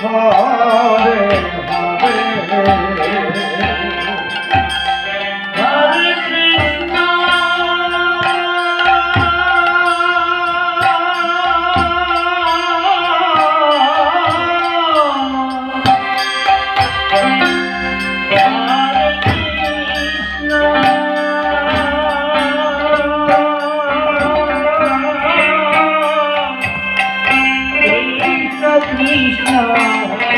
ধরে Gracias.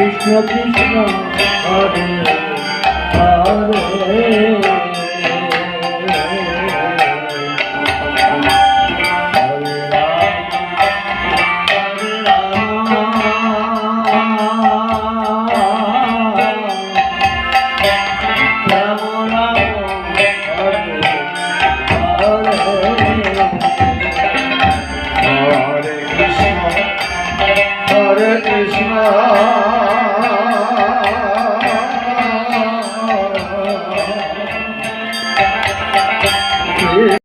কৃষ্ণ কৃষ্ণ হরে হরে